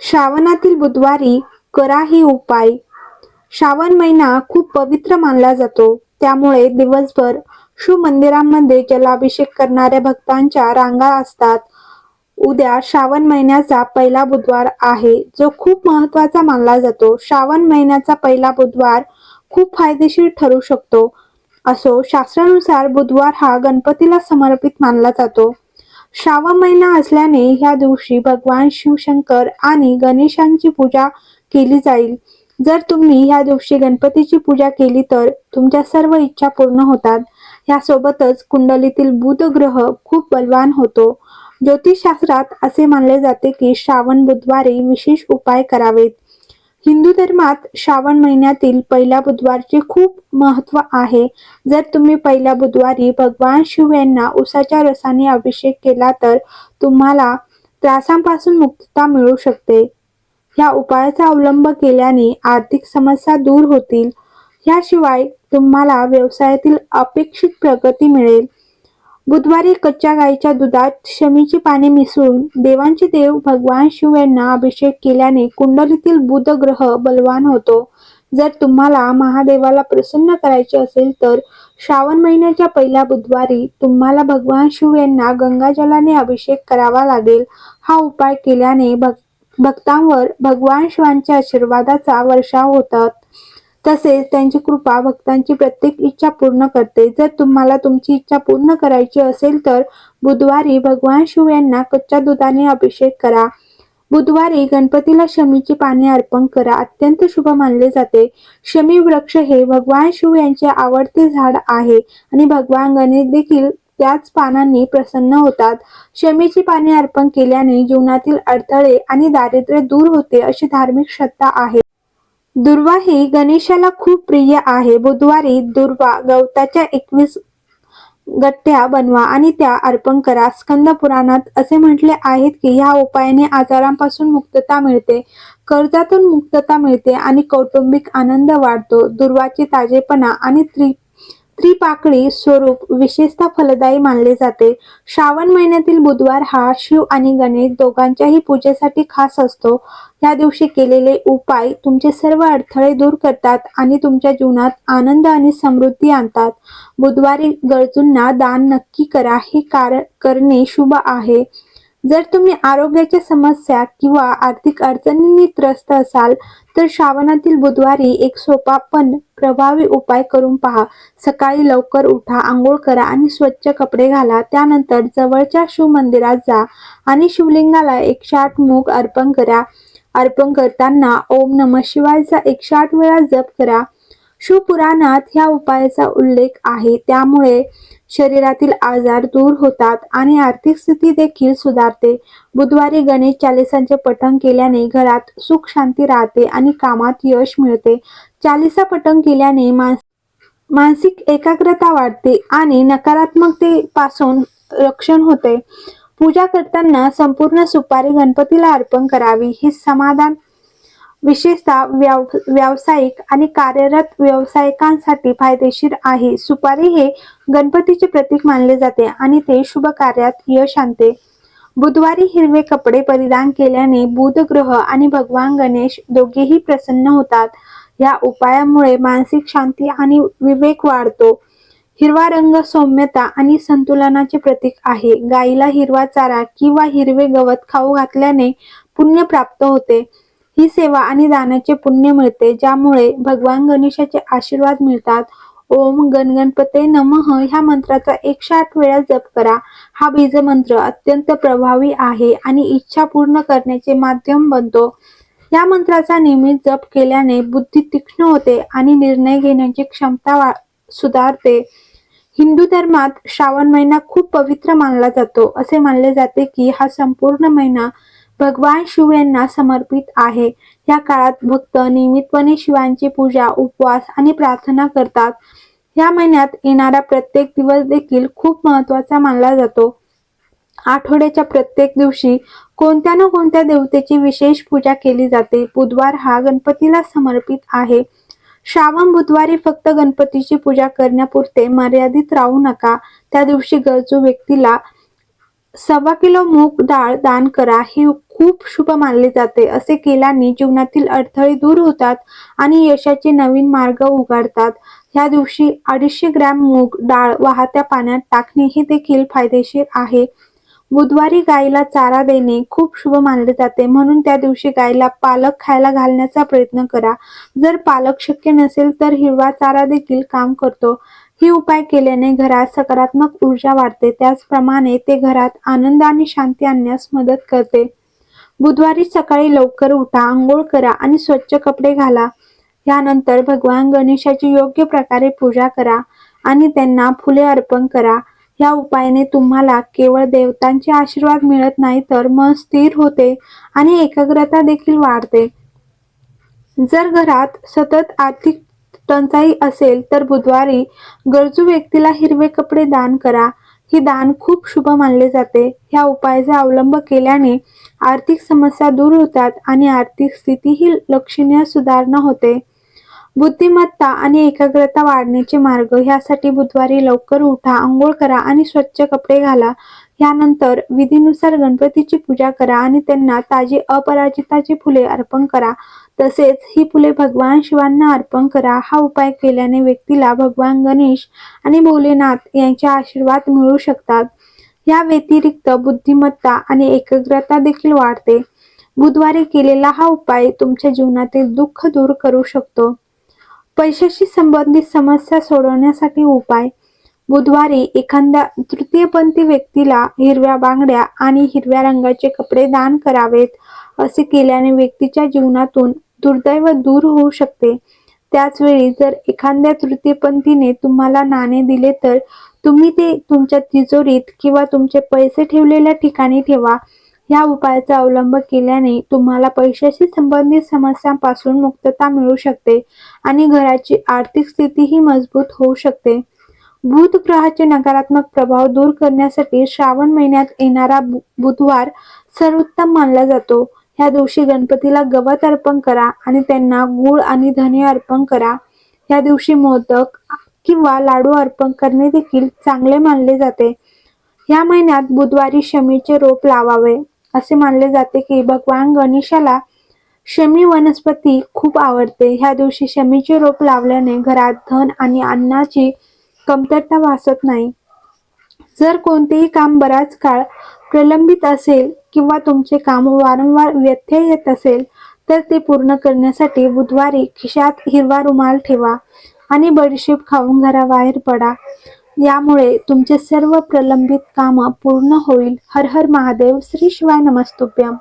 श्रावणातील बुधवारी करा ही उपाय. श्रावण महिना खूप पवित्र मानला जातो. त्यामुळे दिवसभर शिव मंदिरांमध्ये जलाभिषेक करणाऱ्या भक्तांच्या रांगा असतात. उद्या श्रावण महिन्याचा पहिला बुधवार आहे जो खूप महत्त्वाचा मानला जातो. श्रावण महिन्याचा पहिला बुधवार खूप फायदेशीर ठरू शकतो. असो शास्त्रानुसार बुधवार हा गणपतीला समर्पित मानला जातो. श्रावण महिना असल्याने ह्या दिवशी भगवान शिवशंकर आणि गणेशांची पूजा केली जाईल. जर तुम्ही ह्या दिवशी गणपतीची पूजा केली तर तुमच्या सर्व इच्छा पूर्ण होतात. यासोबतच कुंडलीतील बुध ग्रह खूप बलवान होतो. ज्योतिषशास्त्रात असे मानले जाते की श्रावण बुधवारी विशेष उपाय करावेत. हिंदू धर्मात श्रावण महिन्यातील पहिल्या बुधवारचे खूप महत्त्व आहे. जर तुम्ही पहिल्या बुधवारी भगवान शिव यांना उसाच्या रसाने अभिषेक केला तर तुम्हाला त्रासांपासून मुक्तता मिळू शकते. या उपायाचा अवलंब केल्याने आर्थिक समस्या दूर होतील. याशिवाय तुम्हाला व्यवसायातील अपेक्षित प्रगती मिळेल. बुधवारी कच्च्या गाईच्या दुधात शमीची पाने मिसळून देवांचे देव भगवान शिव यांना अभिषेक केल्याने कुंडलीतील बुध ग्रह बलवान होतो. जर तुम्हाला महादेवाला प्रसन्न करायचे असेल तर श्रावण महिन्याच्या पहिल्या बुधवारी तुम्हाला भगवान शिव यांना गंगाजलाने अभिषेक करावा लागेल. हा उपाय केल्याने भक्तांवर भगवान शिवांच्या आशीर्वादाचा वर्षाव होतात. तसेच त्यांची कृपा भक्तांची प्रत्येक इच्छा पूर्ण करते. जर तुम्हाला तुमची इच्छा पूर्ण करायची असेल तर बुधवारी भगवान शिव यांना कच्च्या दुधाने अभिषेक करा. बुधवारी गणपतीला शमीची पाने अर्पण करा. अत्यंत शुभ मानले जाते. शमी वृक्ष हे भगवान शिव यांचे आवडते झाड आहे आणि भगवान गणेश देखील त्याच पानांनी प्रसन्न होतात. शमीची पाने अर्पण केल्याने जीवनातील अडथळे आणि दारिद्र्य दूर होते अशी धार्मिक श्रद्धा आहे. दुर्वा ही गणेशाला खूप प्रिय आहे. बुधवारी दुर्वा गवताच्या एकवीस गठ्ठ्या बनवा आणि त्या अर्पण करा. स्कंद पुराणात असे म्हटले आहेत की ह्या उपायाने आजारांपासून मुक्तता मिळते कर्जातून मुक्तता मिळते आणि कौटुंबिक आनंद वाढतो. दुर्वाचे ताजेपणा आणि त्रि त्रिपाकळी स्वरूप विशेषतः फलदायी मानले जाते. श्रावण महिन्यातील बुधवार हा शिव आणि गणेश दोघांच्याही पूजेसाठी खास असतो. या दिवशी केलेले उपाय तुमचे सर्व अडथळे दूर करतात आणि तुमच्या जीवनात आनंद आणि समृद्धी आणतात. बुधवारी गरजूंना दान नक्की करा हे कार करणे शुभ आहे. जर तुम्ही आरोग्याच्या समस्या किंवा आर्थिक अडचणींनी त्रस्त असाल तर श्रावणातील बुधवारी एक सोपा पण प्रभावी उपाय करून पहा. सकाळी लवकर उठा आंघोळ करा आणि स्वच्छ कपडे घाला. त्यानंतर जवळच्या शिव मंदिरात जा आणि शिवलिंगाला एकशे आठ मूग अर्पण करा. अर्पण करताना ओम नम शिवायचा एकशे आठ वेळा जप करा. शिवपुराणात ह्या उपायाचा उल्लेख आहे. त्यामुळे शरीरातील आजार दूर होतात आणि आर्थिक स्थिती देखील सुधारते. बुधवारी गणेश चालिसांचे पठण केल्याने घरात सुख शांती राहते आणि कामात यश मिळते. चालिसा पठण केल्याने मानस मानसिक एकाग्रता वाढते आणि नकारात्मकतेपासून रक्षण होते. पूजा करताना संपूर्ण सुपारी गणपतीला अर्पण करावी हे समाधान विशेषतः व्याव व्यावसायिक आणि कार्यरत व्यावसायिकांसाठी फायदेशीर आहे. सुपारी हे गणपतीचे प्रतीक मानले जाते आणि ते शुभ कार्यात यश आणते. बुधवारी हिरवे कपडे परिधान केल्याने बुध ग्रह आणि भगवान गणेश दोघेही प्रसन्न होतात. या उपायामुळे मानसिक शांती आणि विवेक वाढतो. हिरवा रंग सौम्यता आणि संतुलनाचे प्रतीक आहे. गाईला हिरवा चारा किंवा हिरवे गवत खाऊ घातल्याने पुण्य प्राप्त होते. ही सेवा आणि दानाचे पुण्य मिळते ज्यामुळे भगवान गणेशाचे आशीर्वाद मिळतात. ओम गणगणपते नमः. ह्या मंत्राचा एकशे आठ वेळा जप करा. हा बीज मंत्र अत्यंत प्रभावी आहे आणि इच्छा पूर्ण करण्याचे माध्यम बनतो. या मंत्राचा नियमित जप केल्याने बुद्धी तीक्ष्ण होते आणि निर्णय घेण्याची क्षमता सुधारते. हिंदू धर्मात श्रावण महिना खूप पवित्र मानला जातो असे मानले जाते की हा संपूर्ण महिना भगवान शिव यांना समर्पित आहे. या काळात भक्त नियमितपणे शिवांची पूजा उपवास आणि प्रार्थना करतात. या महिन्यात येणारा प्रत्येक दिवस देखील खूप महत्त्वाचा मानला जातो. आठवड्याच्या प्रत्येक दिवशी कोणत्या ना कोणत्या देवतेची विशेष पूजा केली जाते. बुधवार हा गणपतीला समर्पित आहे. श्रावण बुधवारी फक्त गणपतीची पूजा करण्यापुरते मर्यादित राहू नका. त्या दिवशी गरजू व्यक्तीला सव्वा किलो मूग डाळ दान करा हे खूप शुभ मानले जाते. असे केल्याने जीवनातील अडथळे दूर होतात आणि यशाचे नवीन मार्ग उघडतात. ह्या दिवशी अडीचशे ग्रॅम मूग डाळ वाहत्या पाण्यात टाकणे हे देखील फायदेशीर आहे. बुधवारी गायीला चारा देणे खूप शुभ मानले जाते. म्हणून त्या दिवशी गायीला पालक खायला घालण्याचा प्रयत्न करा. जर पालक शक्य नसेल तर हिरवा चारा देखील काम करतो. ही उपाय केल्याने घरात सकारात्मक ऊर्जा वाढते. त्याचप्रमाणे ते घरात आनंद आणि शांती आणण्यास मदत करते. बुधवारी सकाळी लवकर उठा आंघोळ करा आणि स्वच्छ कपडे घाला. यानंतर भगवान गणेशाची योग्य प्रकारे पूजा करा आणि त्यांना फुले अर्पण करा. या उपायाने तुम्हाला केवळ देवतांचे आशीर्वाद मिळत नाही तर मन स्थिर होते आणि एकाग्रता देखील वाढते. जर घरात सतत आर्थिक टंचाई असेल तर बुधवारी गरजू व्यक्तीला हिरवे कपडे दान करा. ही दान खूप शुभ मानले जाते. ह्या उपायाचा अवलंब केल्याने आर्थिक समस्या दूर होतात आणि आर्थिक स्थितीही लक्षणीय सुधारणा होते. बुद्धिमत्ता आणि एकाग्रता वाढण्याचे मार्ग. ह्यासाठी बुधवारी लवकर उठा आंघोळ करा आणि स्वच्छ कपडे घाला. यानंतर विधीनुसार गणपतीची पूजा करा आणि त्यांना ताजी अपराजिताची फुले अर्पण करा. तसेच ही फुले भगवान शिवांना अर्पण करा. हा उपाय केल्याने व्यक्तीला भगवान गणेश आणि भोलेनाथ यांचे आशीर्वाद मिळू शकतात. या व्यतिरिक्त बुद्धिमत्ता आणि एकाग्रता देखील वाढते. बुधवारी केलेला हा उपाय तुमच्या जीवनातील दुःख दूर करू शकतो. पैशाशी संबंधित समस्या सोडवण्यासाठी उपाय बुधवारी एखाद्या तृतीयपंथी व्यक्तीला हिरव्या बांगड्या आणि हिरव्या रंगाचे कपडे दान करावेत असे केल्याने व्यक्तीच्या जीवनातून दुर्दैव दूर होऊ शकते. त्याचवेळी जर एखाद्या तृतीयपंथीने तुम्हाला नाणे दिले तर तुम्ही ते तुमच्या तिजोरीत किंवा तुमचे पैसे ठेवलेल्या ठिकाणी ठेवा. या उपायाचा अवलंब केल्याने तुम्हाला पैशाशी संबंधित समस्यांपासून मुक्तता मिळू शकते आणि घराची आर्थिक स्थितीही मजबूत होऊ शकते. बुध ग्रहाचे नकारात्मक प्रभाव दूर करण्यासाठी श्रावण महिन्यात येणारा बुधवार सर्वोत्तम मानला जातो. या दिवशी गणपतीला गवत अर्पण करा आणि त्यांना गुळ आणि धने अर्पण करा. या दिवशी मोदक किंवा लाडू अर्पण करणे देखील चांगले मानले जाते. या महिन्यात बुधवारी शमीचे रोप लावावे असे मानले जाते की भगवान गणेशाला शमी वनस्पती खूप आवडते. ह्या दिवशी शमीचे रोप लावल्याने घरात धन आणि अन्नाची कमतरता भासत नाही. जर कोणतेही काम बराच काळ प्रलंबित असेल किंवा तुमचे काम वारंवार व्यत्यय येत असेल तर ते पूर्ण करण्यासाठी बुधवारी खिशात हिरवा रुमाल ठेवा आणि बडीशेप खाऊन घराबाहेर पडा. यामुळे तुमचे सर्व प्रलंबित काम पूर्ण होईल. हर हर महादेव. श्री शिवाय नमस्तुभ्यम.